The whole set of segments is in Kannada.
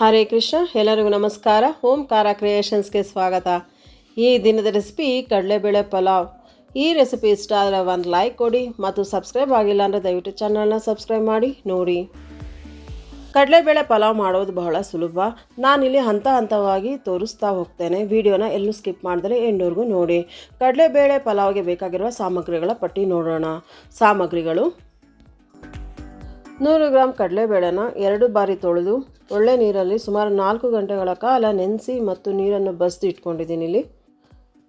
ಹರೇ ಕೃಷ್ಣ, ಎಲ್ಲರಿಗೂ ನಮಸ್ಕಾರ. ಓಂ ಕಾರ ಕ್ರಿಯೇಷನ್ಸ್ಗೆ ಸ್ವಾಗತ. ಈ ದಿನದ ರೆಸಿಪಿ ಕಡಲೆಬೇಳೆ ಪಲಾವ್. ಈ ರೆಸಿಪಿ ಇಷ್ಟ ಆದರೆ ಒಂದು ಲೈಕ್ ಕೊಡಿ ಮತ್ತು ಸಬ್ಸ್ಕ್ರೈಬ್ ಆಗಿಲ್ಲ ಅಂದರೆ ದಯವಿಟ್ಟು ಚಾನಲ್ನ ಸಬ್ಸ್ಕ್ರೈಬ್ ಮಾಡಿ, ನೋಡಿ. ಕಡಲೆಬೇಳೆ ಪಲಾವ್ ಮಾಡೋದು ಬಹಳ ಸುಲಭ. ನಾನಿಲ್ಲಿ ಹಂತ ಹಂತವಾಗಿ ತೋರಿಸ್ತಾ ಹೋಗ್ತೇನೆ. ವಿಡಿಯೋನ ಎಲ್ಲೂ ಸ್ಕಿಪ್ ಮಾಡಿದ್ರೆ ಎಂಡವರೆಗೂ ನೋಡಿ. ಕಡಲೆಬೇಳೆ ಪಲಾವ್ಗೆ ಬೇಕಾಗಿರುವ ಸಾಮಗ್ರಿಗಳ ಪಟ್ಟಿ ನೋಡೋಣ. ಸಾಮಗ್ರಿಗಳು. ನೂರು ಗ್ರಾಮ್ ಕಡಲೆಬೇಳೆನ ಎರಡು ಬಾರಿ ತೊಳೆದು ಒಳ್ಳೆ ನೀರಲ್ಲಿ ಸುಮಾರು ನಾಲ್ಕು ಗಂಟೆಗಳ ಕಾಲ ನೆನೆಸಿ ಮತ್ತು ನೀರನ್ನು ಬಸ್ದು ಇಟ್ಕೊಂಡಿದ್ದೀನಿ ಇಲ್ಲಿ.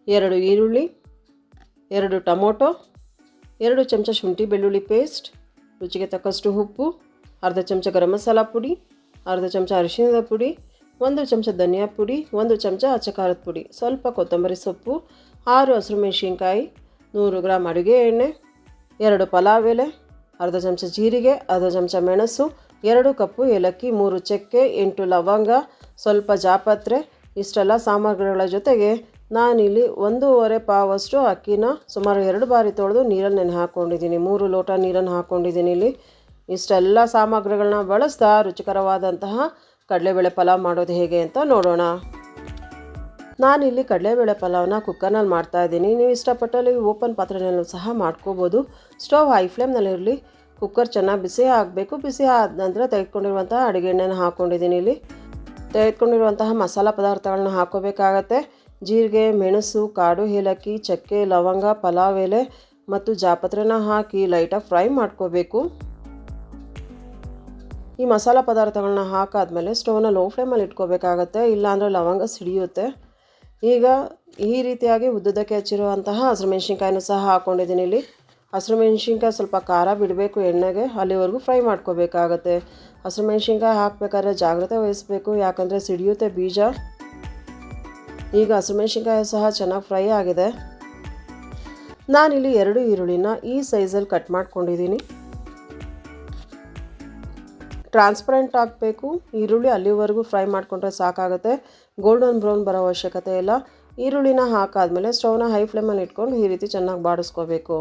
ಎರಡು ಈರುಳ್ಳಿ, ಎರಡು ಟೊಮೊಟೊ, ಎರಡು ಚಮಚ ಶುಂಠಿ ಬೆಳ್ಳುಳ್ಳಿ ಪೇಸ್ಟ್, ರುಚಿಗೆ ತಕ್ಕಷ್ಟು ಉಪ್ಪು, ಅರ್ಧ ಚಮಚ ಗರಂ ಮಸಾಲ ಪುಡಿ, ಅರ್ಧ ಚಮಚ ಅರಿಶಿಣದ ಪುಡಿ, ಒಂದು ಚಮಚ ಧನಿಯಾ ಪುಡಿ, ಒಂದು ಚಮಚ ಅಚ್ಚ ಖಾರದ ಪುಡಿ, ಸ್ವಲ್ಪ ಕೊತ್ತಂಬರಿ ಸೊಪ್ಪು, ಆರು ಹಸಿರು ಮೆಣಸಿನ್ಕಾಯಿ, ನೂರು ಗ್ರಾಮ್ ಅಡುಗೆ ಎಣ್ಣೆ, ಎರಡು ಪಲಾವ್ ಎಲೆ, ಅರ್ಧ ಚಮಚ ಜೀರಿಗೆ, ಅರ್ಧ ಚಮಚ ಮೆಣಸು ಎರಡು ಕಪ್ಪು ಏಲಕ್ಕಿ, ಮೂರು ಚಕ್ಕೆ, ಎಂಟು ಲವಂಗ, ಸ್ವಲ್ಪ ಜಾಪತ್ರೆ, ಇಷ್ಟೆಲ್ಲ ಸಾಮಗ್ರಿಗಳ ಜೊತೆಗೆ ನಾನಿಲ್ಲಿ ಒಂದೂವರೆ ಪಾವಷ್ಟು ಅಕ್ಕಿನ ಸುಮಾರು ಎರಡು ಬಾರಿ ತೊಳೆದು ನೀರಲ್ಲಿ ನೆನೆ ಹಾಕ್ಕೊಂಡಿದ್ದೀನಿ. ಮೂರು ಲೋಟ ನೀರನ್ನು ಹಾಕ್ಕೊಂಡಿದ್ದೀನಿ ಇಲ್ಲಿ. ಇಷ್ಟೆಲ್ಲ ಸಾಮಗ್ರಿಗಳನ್ನ ಬಳಸ್ತಾ ರುಚಿಕರವಾದಂತಹ ಕಡಲೆಬೇಳೆ ಪಲಾವ್ ಮಾಡೋದು ಹೇಗೆ ಅಂತ ನೋಡೋಣ. ನಾನಿಲ್ಲಿ ಕಡಲೆಬೇಳೆ ಪಲಾವ್ನ ಕುಕ್ಕರ್ನಲ್ಲಿ ಮಾಡ್ತಾ ಇದ್ದೀನಿ. ನೀವು ಇಷ್ಟಪಟ್ಟಲ್ಲಿ ಓಪನ್ ಪಾತ್ರೆನಲ್ಲೂ ಸಹ ಮಾಡ್ಕೋಬೋದು. Stove high ಫ್ಲೇಮ್ನಲ್ಲಿರಲಿ. ಕುಕ್ಕರ್ ಚೆನ್ನಾಗಿ ಬಿಸಿ ಆಗಬೇಕು. ಬಿಸಿ ಆದ ನಂತರ ತೆಗೆದುಕೊಂಡಿರುವಂತಹ ಅಡುಗೆ ಎಣ್ಣೆನ ಹಾಕ್ಕೊಂಡಿದ್ದೀನಿ ಇಲ್ಲಿ. ತೆಗೆದುಕೊಂಡಿರುವಂತಹ ಮಸಾಲ ಪದಾರ್ಥಗಳನ್ನ ಹಾಕೋಬೇಕಾಗತ್ತೆ. ಜೀರಿಗೆ, ಮೆಣಸು, ಕಾಡು ಏಲಕ್ಕಿ, ಚಕ್ಕೆ, ಲವಂಗ, ಪಲಾವ್ ಎಲೆ ಮತ್ತು ಜಾಪತ್ರೆನ ಹಾಕಿ ಲೈಟಾಗಿ ಫ್ರೈ ಮಾಡ್ಕೋಬೇಕು. ಈ ಮಸಾಲ ಪದಾರ್ಥಗಳನ್ನ ಹಾಕಾದಮೇಲೆ ಸ್ಟೋವ್ನ ಲೋ ಫ್ಲೇಮಲ್ಲಿ ಇಟ್ಕೋಬೇಕಾಗತ್ತೆ. ಇಲ್ಲಾಂದರೆ ಲವಂಗ ಸಿಡಿಯುತ್ತೆ. ಈಗ ಈ ರೀತಿಯಾಗಿ ಉದ್ದದಕ್ಕೆ ಹಚ್ಚಿರುವಂತಹ ಹಸಿರು ಮೆಣಸಿನ್ಕಾಯಿನೂ ಸಹ ಹಾಕ್ಕೊಂಡಿದ್ದೀನಿ ಇಲ್ಲಿ. ಹಸಿರು ಮೆಣಸಿನ್ಕಾಯಿ ಸ್ವಲ್ಪ ಖಾರ ಬಿಡಬೇಕು ಎಣ್ಣೆಗೆ, ಅಲ್ಲಿವರೆಗೂ ಫ್ರೈ ಮಾಡ್ಕೋಬೇಕಾಗತ್ತೆ. ಹಸಿರು ಮೆಣಸಿನ್ಕಾಯಿ ಹಾಕಬೇಕಾದ್ರೆ ಜಾಗ್ರತೆ ವಹಿಸಬೇಕು, ಯಾಕಂದರೆ ಸಿಡಿಯುತ್ತೆ ಬೀಜ. ಈಗ ಹಸಿರು ಮೆಣಸಿನ್ಕಾಯಿ ಸಹ ಚೆನ್ನಾಗಿ ಫ್ರೈ ಆಗಿದೆ. ನಾನಿಲ್ಲಿ ಎರಡು ಈರುಳ್ಳಿನ ಈ ಸೈಜಲ್ಲಿ ಕಟ್ ಮಾಡ್ಕೊಂಡಿದ್ದೀನಿ. ಟ್ರಾನ್ಸ್ಪರೆಂಟ್ ಹಾಕಬೇಕು, ಈರುಳ್ಳಿ ಅಲ್ಲಿವರೆಗೂ ಫ್ರೈ ಮಾಡಿಕೊಂಡ್ರೆ ಸಾಕಾಗುತ್ತೆ. ಗೋಲ್ಡನ್ ಬ್ರೌನ್ ಬರೋ ಅವಶ್ಯಕತೆ ಇಲ್ಲ. ಈರುಳ್ಳಿನ ಹಾಕಾದಮೇಲೆ ಸ್ಟವ್ನ ಹೈ ಫ್ಲೇಮಲ್ಲಿ ಇಟ್ಕೊಂಡು ಈ ರೀತಿ ಚೆನ್ನಾಗಿ ಬಾಡಿಸ್ಕೋಬೇಕು.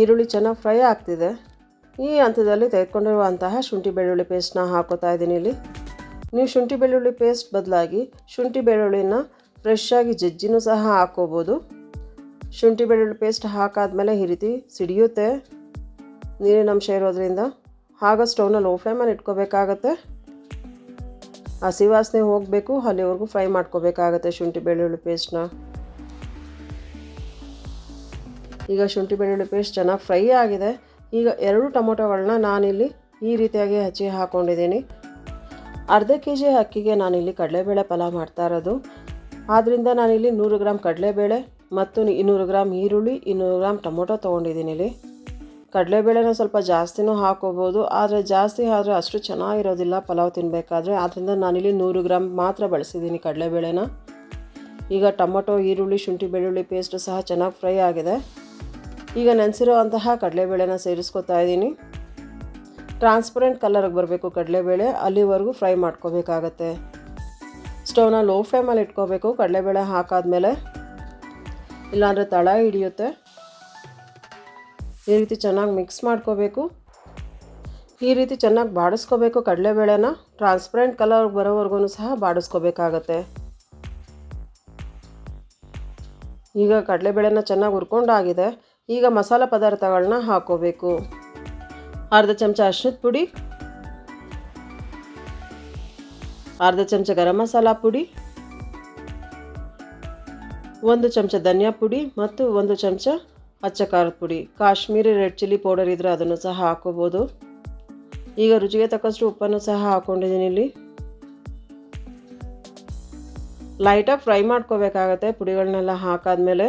ಈರುಳ್ಳಿ ಚೆನ್ನಾಗಿ ಫ್ರೈ ಆಗ್ತಿದೆ. ಈ ಹಂತದಲ್ಲಿ ತೆಗೆದುಕೊಂಡಿರುವಂತಹ ಶುಂಠಿ ಬೆಳ್ಳುಳ್ಳಿ ಪೇಸ್ಟ್ನ ಹಾಕೋತಾ ಇದ್ದೀನಿ ಇಲ್ಲಿ. ನೀವು ಶುಂಠಿ ಬೆಳ್ಳುಳ್ಳಿ ಪೇಸ್ಟ್ ಬದಲಾಗಿ ಶುಂಠಿ ಬೆಳ್ಳುಳ್ಳಿನ ಫ್ರೆಶ್ ಆಗಿ ಜಜ್ಜಿನೂ ಸಹ ಹಾಕೋಬೋದು. ಶುಂಠಿ ಬೆಳ್ಳುಳ್ಳಿ ಪೇಸ್ಟ್ ಹಾಕಾದ್ಮೇಲೆ ಈ ರೀತಿ ಸಿಡಿಯುತ್ತೆ. ನೀರಿನ ಅಂಶ ಇರೋದ್ರಿಂದ ಆಗ ಸ್ಟೌವ್ನ ಲೋ ಫ್ಲೇಮಲ್ಲಿ ಇಟ್ಕೋಬೇಕಾಗತ್ತೆ. ಹಸಿ ವಾಸನೆ ಹೋಗಬೇಕು, ಅಲ್ಲಿವರೆಗೂ ಫ್ರೈ ಮಾಡ್ಕೋಬೇಕಾಗತ್ತೆ ಶುಂಠಿ ಬೆಳ್ಳುಳ್ಳಿ ಪೇಸ್ಟ್ನ ಈಗ ಶುಂಠಿ ಬೆಳ್ಳುಳ್ಳಿ ಪೇಸ್ಟ್ ಚೆನ್ನಾಗಿ ಫ್ರೈ ಆಗಿದೆ. ಈಗ ಎರಡು ಟೊಮೊಟೊಗಳನ್ನ ನಾನಿಲ್ಲಿ ಈ ರೀತಿಯಾಗಿ ಹಚ್ಚಿ ಹಾಕ್ಕೊಂಡಿದ್ದೀನಿ ಅರ್ಧ ಕೆ ಜಿ ಅಕ್ಕಿಗೆ ನಾನಿಲ್ಲಿ ಕಡಲೆಬೇಳೆ ಪಲಾವ್ ಮಾಡ್ತಾ ಇರೋದು. ಆದ್ದರಿಂದ ನಾನಿಲ್ಲಿ ನೂರು ಗ್ರಾಮ್ ಕಡಲೆಬೇಳೆ ಮತ್ತು ಇನ್ನೂರು ಗ್ರಾಮ್ ಈರುಳ್ಳಿ, ಇನ್ನೂರು ಗ್ರಾಮ್ ಟೊಮೊಟೊ ತೊಗೊಂಡಿದ್ದೀನಿ ಇಲ್ಲಿ. ಕಡಲೆಬೇಳೆನ ಸ್ವಲ್ಪ ಜಾಸ್ತಿನೂ ಹಾಕೋಬೋದು, ಆದರೆ ಜಾಸ್ತಿ ಆದರೆ ಅಷ್ಟು ಚೆನ್ನಾಗಿರೋದಿಲ್ಲ ಪಲಾವ್ ತಿನ್ನಬೇಕಾದ್ರೆ ಆದ್ದರಿಂದ ನಾನಿಲ್ಲಿ ನೂರು ಗ್ರಾಮ್ ಮಾತ್ರ ಬಳಸಿದ್ದೀನಿ ಕಡಲೆಬೇಳೆನ. ಈಗ ಟೊಮೊಟೊ, ಈರುಳ್ಳಿ, ಶುಂಠಿ ಬೆಳ್ಳುಳ್ಳಿ ಪೇಸ್ಟು ಸಹ ಚೆನ್ನಾಗಿ ಫ್ರೈ ಆಗಿದೆ. ಈಗ ನೆನೆಸಿರೋ ಅಂತಹ ಕಡಲೆಬೇಳೆನ ಸೇರಿಸ್ಕೊತಾ ಇದ್ದೀನಿ. ಟ್ರಾನ್ಸ್ಪರೆಂಟ್ ಕಲರ್ಗೆ ಬರಬೇಕು ಕಡಲೆಬೇಳೆ. ಅಲ್ಲಿವರೆಗೂ ಫ್ರೈ ಮಾಡ್ಕೋಬೇಕಾಗತ್ತೆ. ಸ್ಟವ್ನ ಲೋ ಫ್ಲೇಮಲ್ಲಿ ಇಟ್ಕೋಬೇಕು. ಕಡಲೆಬೇಳೆ ಹಾಕಾದ್ಮೇಲೆ ಇಲ್ಲಾಂದರೆ ತಳ ಹಿಡಿಯುತ್ತೆ. ಈ ರೀತಿ ಚೆನ್ನಾಗಿ ಮಿಕ್ಸ್ ಮಾಡ್ಕೋಬೇಕು. ಈ ರೀತಿ ಚೆನ್ನಾಗಿ ಬಾಡಿಸ್ಕೋಬೇಕು ಕಡಲೆಬೇಳೆನ. ಟ್ರಾನ್ಸ್ಪರೆಂಟ್ ಕಲರ್ ಬರೋವರೆಗೂ ಸಹ ಬಾಡಿಸ್ಕೋಬೇಕಾಗತ್ತೆ. ಈಗ ಕಡಲೆಬೇಳೆನ ಚೆನ್ನಾಗಿ ಹುರ್ಕೊಂಡಾಗಿದೆ. ಈಗ ಮಸಾಲ ಪದಾರ್ಥಗಳನ್ನ ಹಾಕೋಬೇಕು. ಅರ್ಧ ಚಮಚ ಅರ್ಶಿನದ ಪುಡಿ, ಅರ್ಧ ಚಮಚ ಗರಂ ಮಸಾಲ ಪುಡಿ, ಒಂದು ಚಮಚ ಧನಿಯಾ ಪುಡಿ ಮತ್ತು ಒಂದು ಚಮಚ ಅಚ್ಚ ಖಾರದ ಪುಡಿ. ಕಾಶ್ಮೀರಿ ರೆಡ್ ಚಿಲ್ಲಿ ಪೌಡರ್ ಇದ್ದರೆ ಅದನ್ನು ಸಹ ಹಾಕೋಬೋದು. ಈಗ ರುಚಿಗೆ ತಕ್ಕಷ್ಟು ಉಪ್ಪನ್ನು ಸಹ ಹಾಕ್ಕೊಂಡಿದ್ದೀನಿ ಇಲ್ಲಿ. ಲೈಟಾಗಿ ಫ್ರೈ ಮಾಡ್ಕೋಬೇಕಾಗತ್ತೆ ಪುಡಿಗಳನ್ನೆಲ್ಲ ಹಾಕಾದ್ಮೇಲೆ.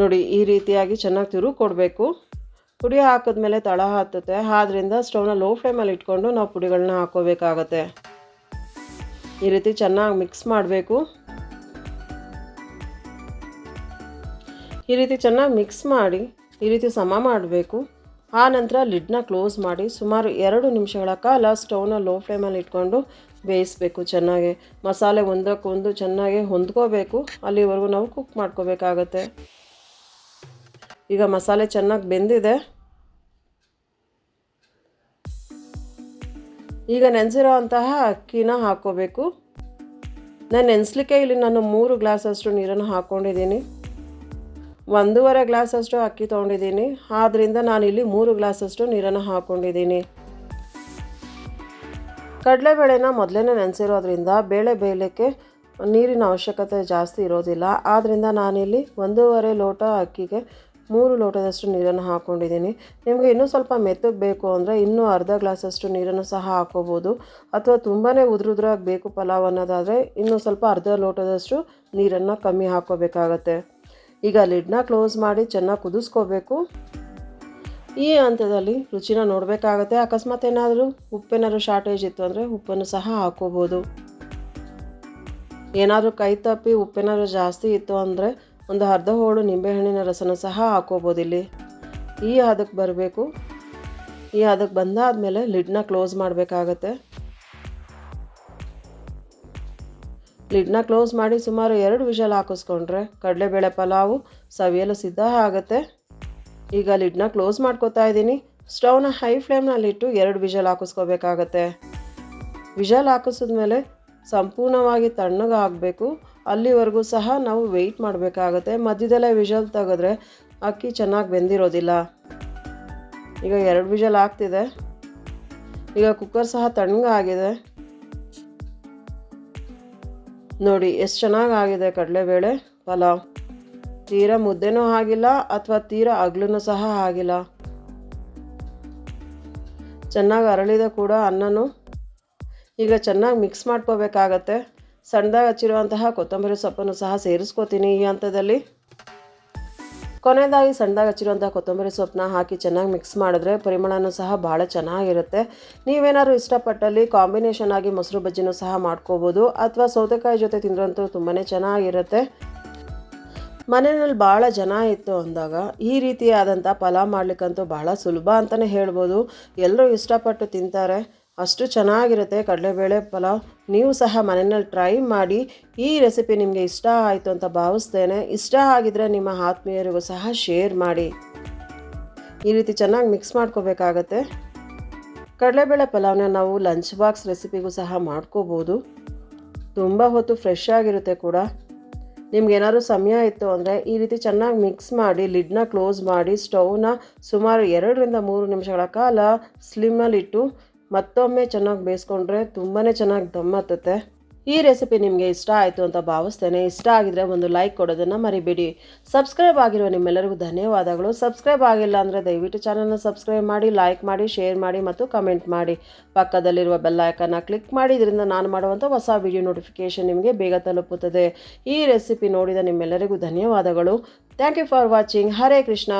ನೋಡಿ, ಈ ರೀತಿಯಾಗಿ ಚೆನ್ನಾಗಿ ತಿರು ಕೊಡಬೇಕು. ಪುಡಿ ಹಾಕಿದ್ಮೇಲೆ ತಳ ಹತ್ತುತ್ತೆ ಆದ್ದರಿಂದ ಸ್ಟವ್ನ ಲೋ ಫ್ಲೇಮಲ್ಲಿ ಇಟ್ಕೊಂಡು ನಾವು ಪುಡಿಗಳನ್ನ ಹಾಕೋಬೇಕಾಗತ್ತೆ. ಈ ರೀತಿ ಚೆನ್ನಾಗಿ ಮಿಕ್ಸ್ ಮಾಡಬೇಕು. ಈ ರೀತಿ ಚೆನ್ನಾಗಿ ಮಿಕ್ಸ್ ಮಾಡಿ, ಈ ರೀತಿ ಸಮ ಮಾಡಬೇಕು. ಆ ನಂತರ ಲಿಡ್ನ ಕ್ಲೋಸ್ ಮಾಡಿ, ಸುಮಾರು ಎರಡು ನಿಮಿಷಗಳ ಕಾಲ ಸ್ಟವ್ನ ಲೋ ಫ್ಲೇಮಲ್ಲಿ ಇಟ್ಕೊಂಡು ಬೇಯಿಸಬೇಕು ಚೆನ್ನಾಗಿ. ಮಸಾಲೆ ಒಂದಕ್ಕೊಂದು ಚೆನ್ನಾಗಿ ಹೊಂದ್ಕೋಬೇಕು. ಅಲ್ಲಿವರೆಗೂ ನಾವು ಕುಕ್ ಮಾಡ್ಕೋಬೇಕಾಗತ್ತೆ. ಈಗ ಮಸಾಲೆ ಚೆನ್ನಾಗಿ ಬೆಂದಿದೆ. ಈಗ ನೆನೆಸಿರೋ ಅಂತಹ ಅಕ್ಕಿನ ಹಾಕ್ಕೋಬೇಕು ನಾನು ನೆನೆಸ್ಲಿಕ್ಕೆ ಇಲ್ಲಿ ನಾನು ಮೂರು ಗ್ಲಾಸಷ್ಟು ನೀರನ್ನು ಹಾಕ್ಕೊಂಡಿದ್ದೀನಿ ಒಂದೂವರೆ ಗ್ಲಾಸಷ್ಟು ಅಕ್ಕಿ ತೊಗೊಂಡಿದ್ದೀನಿ. ಆದ್ದರಿಂದ ನಾನಿಲ್ಲಿ ಮೂರು ಗ್ಲಾಸಷ್ಟು ನೀರನ್ನು ಹಾಕ್ಕೊಂಡಿದ್ದೀನಿ ಕಡಲೆಬೇಳೆನ ಮೊದಲೇ ನೆನೆಸಿರೋದ್ರಿಂದ ಬೇಳೆ ಬೇಯಲಿಕ್ಕೆ ನೀರಿನ ಅವಶ್ಯಕತೆ ಜಾಸ್ತಿ ಇರೋದಿಲ್ಲ. ಆದ್ದರಿಂದ ನಾನಿಲ್ಲಿ ಒಂದೂವರೆ ಲೋಟ ಅಕ್ಕಿಗೆ ಮೂರು ಲೋಟದಷ್ಟು ನೀರನ್ನು ಹಾಕ್ಕೊಂಡಿದ್ದೀನಿ ನಿಮಗೆ ಇನ್ನೂ ಸ್ವಲ್ಪ ಮೆತ್ತಗೆ ಬೇಕು ಅಂದರೆ ಇನ್ನೂ ಅರ್ಧ ಗ್ಲಾಸಷ್ಟು ನೀರನ್ನು ಸಹ ಹಾಕ್ಕೋಬೋದು ಅಥವಾ ತುಂಬಾ ಉದುರುದ್ರಾಗಿ ಬೇಕು ಪಲಾವ್ ಅನ್ನೋದಾದರೆ ಇನ್ನೂ ಸ್ವಲ್ಪ ಅರ್ಧ ಲೋಟದಷ್ಟು ನೀರನ್ನು ಕಮ್ಮಿ ಹಾಕ್ಕೋಬೇಕಾಗತ್ತೆ ಈಗ ಲಿಡ್ನ ಕ್ಲೋಸ್ ಮಾಡಿ ಚೆನ್ನಾಗಿ ಕುದಿಸ್ಕೋಬೇಕು. ಈ ಹಂತದಲ್ಲಿ ರುಚಿನ ನೋಡಬೇಕಾಗತ್ತೆ. ಅಕಸ್ಮಾತ್ ಏನಾದರೂ ಉಪ್ಪೇನಾದರೂ ಶಾರ್ಟೇಜ್ ಇತ್ತು ಅಂದರೆ ಉಪ್ಪನ್ನು ಸಹ ಹಾಕೋಬೋದು. ಏನಾದರೂ ಕೈ ತಪ್ಪಿ ಉಪ್ಪೇನಾದರೂ ಜಾಸ್ತಿ ಇತ್ತು ಅಂದರೆ ಒಂದು ಅರ್ಧ ಹೋಳು ನಿಂಬೆಹಣ್ಣಿನ ರಸನ ಸಹ ಹಾಕೋಬೋದು ಇಲ್ಲಿ ಈ ಹದಕ್ಕೆ ಬರಬೇಕು. ಈ ಹದಕ್ಕೆ ಬಂದಾದಮೇಲೆ ಲಿಡ್ನ ಕ್ಲೋಸ್ ಮಾಡಬೇಕಾಗತ್ತೆ. ಲಿಡ್ನ ಕ್ಲೋಸ್ ಮಾಡಿ ಸುಮಾರು ಎರಡು ವಿಷಲ್ ಹಾಕಿಸ್ಕೊಂಡ್ರೆ ಕಡಲೆಬೇಳೆ ಪಲಾವು, ಸವಿಯಲು ಸಿದ್ಧ ಆಗುತ್ತೆ. ಈಗ ಲಿಡ್ನ ಕ್ಲೋಸ್ ಮಾಡ್ಕೋತಾ ಇದ್ದೀನಿ. ಸ್ಟವ್ನ ಹೈ ಫ್ಲೇಮ್ನಲ್ಲಿಟ್ಟು ಎರಡು ವಿಷಲ್ ಹಾಕಿಸ್ಕೋಬೇಕಾಗತ್ತೆ. ವಿಷಲ್ ಹಾಕಿಸಿದ್ಮೇಲೆ ಸಂಪೂರ್ಣವಾಗಿ ತಣ್ಣಗಾಗಬೇಕು. ಅಲ್ಲಿವರೆಗೂ ಸಹ ನಾವು ವೆಯ್ಟ್ ಮಾಡಬೇಕಾಗತ್ತೆ. ಮಧ್ಯದಲ್ಲೇ ವಿಷಲ್ ತೆಗೆದ್ರೆ ಅಕ್ಕಿ ಚೆನ್ನಾಗಿ ಬೆಂದಿರೋದಿಲ್ಲ. ಈಗ ಎರಡು ವಿಷಲ್ ಆಗ್ತಿದೆ. ಈಗ ಕುಕ್ಕರ್ ಸಹ ತಣ್ಣಗಾಗಿದೆ ನೋಡಿ, ಎಷ್ಟು ಚೆನ್ನಾಗಾಗಿದೆ ಕಡಲೆಬೇಳೆ ಪಲಾವ್. ತೀರಾ ಮುದ್ದೆನೂ ಆಗಿಲ್ಲ ಅಥವಾ ತೀರಾ ಅಗ್ಲೂ ಸಹ ಆಗಿಲ್ಲ. ಚೆನ್ನಾಗಿ ಅರಳಿದೆ ಕೂಡ ಅನ್ನನೂ ಈಗ ಚೆನ್ನಾಗಿ ಮಿಕ್ಸ್ ಮಾಡ್ಕೋಬೇಕಾಗತ್ತೆ. ಸಣ್ಣದಾಗಿ ಹಚ್ಚಿರುವಂತಹ ಕೊತ್ತಂಬರಿ ಸೊಪ್ಪನ್ನು ಸಹ ಸೇರಿಸ್ಕೋತೀನಿ ಈ ಹಂತದಲ್ಲಿ. ಕೊನೆಯದಾಗಿ ಸಣ್ಣದಾಗಿ ಹಚ್ಚಿರುವಂಥ ಕೊತ್ತಂಬರಿ ಸೊಪ್ಪನ್ನ ಹಾಕಿ ಚೆನ್ನಾಗಿ ಮಿಕ್ಸ್ ಮಾಡಿದ್ರೆ ಪರಿಮಳನೂ ಸಹ ಭಾಳ ಚೆನ್ನಾಗಿರುತ್ತೆ. ನೀವೇನಾದ್ರು ಇಷ್ಟಪಟ್ಟಲ್ಲಿ ಕಾಂಬಿನೇಷನ್ ಆಗಿ ಮೊಸರು ಬಜ್ಜಿನೂ ಸಹ ಮಾಡ್ಕೋಬೋದು. ಅಥವಾ ಸೌತೆಕಾಯಿ ಜೊತೆ ತಿಂದ್ರಂತೂ ತುಂಬಾ ಚೆನ್ನಾಗಿರುತ್ತೆ. ಮನೆಯಲ್ಲಿ ಭಾಳ ಜನ ಇತ್ತು ಅಂದಾಗ ಈ ರೀತಿಯಾದಂಥ ಪಲಾವ್ ಮಾಡಲಿಕ್ಕಂತೂ ಭಾಳ ಸುಲಭ ಅಂತಲೇ ಹೇಳ್ಬೋದು. ಎಲ್ಲರೂ ಇಷ್ಟಪಟ್ಟು ತಿಂತಾರೆ. ಅಷ್ಟು ಚೆನ್ನಾಗಿರುತ್ತೆ ಕಡಲೆಬೇಳೆ ಪಲಾವ್. ನೀವು ಸಹ ಮನೆಯಲ್ಲಿ ಟ್ರೈ ಮಾಡಿ ಈ ರೆಸಿಪಿ ನಿಮಗೆ ಇಷ್ಟ ಆಯಿತು ಅಂತ ಭಾವಿಸ್ತೇನೆ. ಇಷ್ಟ ಆಗಿದ್ರೆ ನಿಮ್ಮ ಆತ್ಮೀಯರಿಗೂ ಸಹ ಶೇರ್ ಮಾಡಿ. ಈ ರೀತಿ ಚೆನ್ನಾಗಿ ಮಿಕ್ಸ್ ಮಾಡ್ಕೋಬೇಕಾಗತ್ತೆ. ಕಡಲೆಬೇಳೆ ಪಲಾವ್ನ ನಾವು ಲಂಚ್ ಬಾಕ್ಸ್ ರೆಸಿಪಿಗೂ ಸಹ ಮಾಡ್ಕೋಬೋದು. ತುಂಬ ಹೊತ್ತು ಫ್ರೆಶ್ ಆಗಿರುತ್ತೆ ಕೂಡ. ನಿಮ್ಗೆ ಏನಾದರೂ ಸಮಯ ಇತ್ತು ಅಂದರೆ ಈ ರೀತಿ ಚೆನ್ನಾಗಿ ಮಿಕ್ಸ್ ಮಾಡಿ ಲಿಡ್ನ ಕ್ಲೋಸ್ ಮಾಡಿ ಸ್ಟವ್ನ ಸುಮಾರು ಎರಡರಿಂದ ಮೂರು ನಿಮಿಷಗಳ ಕಾಲ ಸ್ಲಿಮ್ಮಲ್ಲಿಟ್ಟು ಮತ್ತೊಮ್ಮೆ ಚೆನ್ನಾಗಿ ಬೇಯಿಸ್ಕೊಂಡ್ರೆ ತುಂಬಾ ಚೆನ್ನಾಗಿ ದಮ್ ಈ ರೆಸಿಪಿ ನಿಮಗೆ ಇಷ್ಟ ಆಯಿತು ಅಂತ ಭಾವಿಸ್ತೇನೆ. ಇಷ್ಟ ಆಗಿದ್ರೆ ಒಂದು ಲೈಕ್ ಕೊಡೋದನ್ನು ಮರಿಬೇಡಿ. ಸಬ್ಸ್ಕ್ರೈಬ್ ಆಗಿರುವ ನಿಮ್ಮೆಲ್ಲರಿಗೂ ಧನ್ಯವಾದಗಳು. ಸಬ್ಸ್ಕ್ರೈಬ್ ಆಗಿಲ್ಲ ಅಂದರೆ ದಯವಿಟ್ಟು ಚಾನಲ್ನ ಸಬ್ಸ್ಕ್ರೈಬ್ ಮಾಡಿ, ಲೈಕ್ ಮಾಡಿ, ಶೇರ್ ಮಾಡಿ ಮತ್ತು ಕಮೆಂಟ್ ಮಾಡಿ. ಪಕ್ಕದಲ್ಲಿರುವ ಬೆಲ್ ಐಕನ್ನ ಕ್ಲಿಕ್ ಮಾಡಿ ಇದರಿಂದ ನಾನು ಮಾಡುವಂಥ ಹೊಸ ವಿಡಿಯೋ ನೋಟಿಫಿಕೇಷನ್ ನಿಮಗೆ ಬೇಗ ತಲುಪುತ್ತದೆ. ಈ ರೆಸಿಪಿ ನೋಡಿದ ನಿಮ್ಮೆಲ್ಲರಿಗೂ ಧನ್ಯವಾದಗಳು. Thank you for watching. Hare Krishna.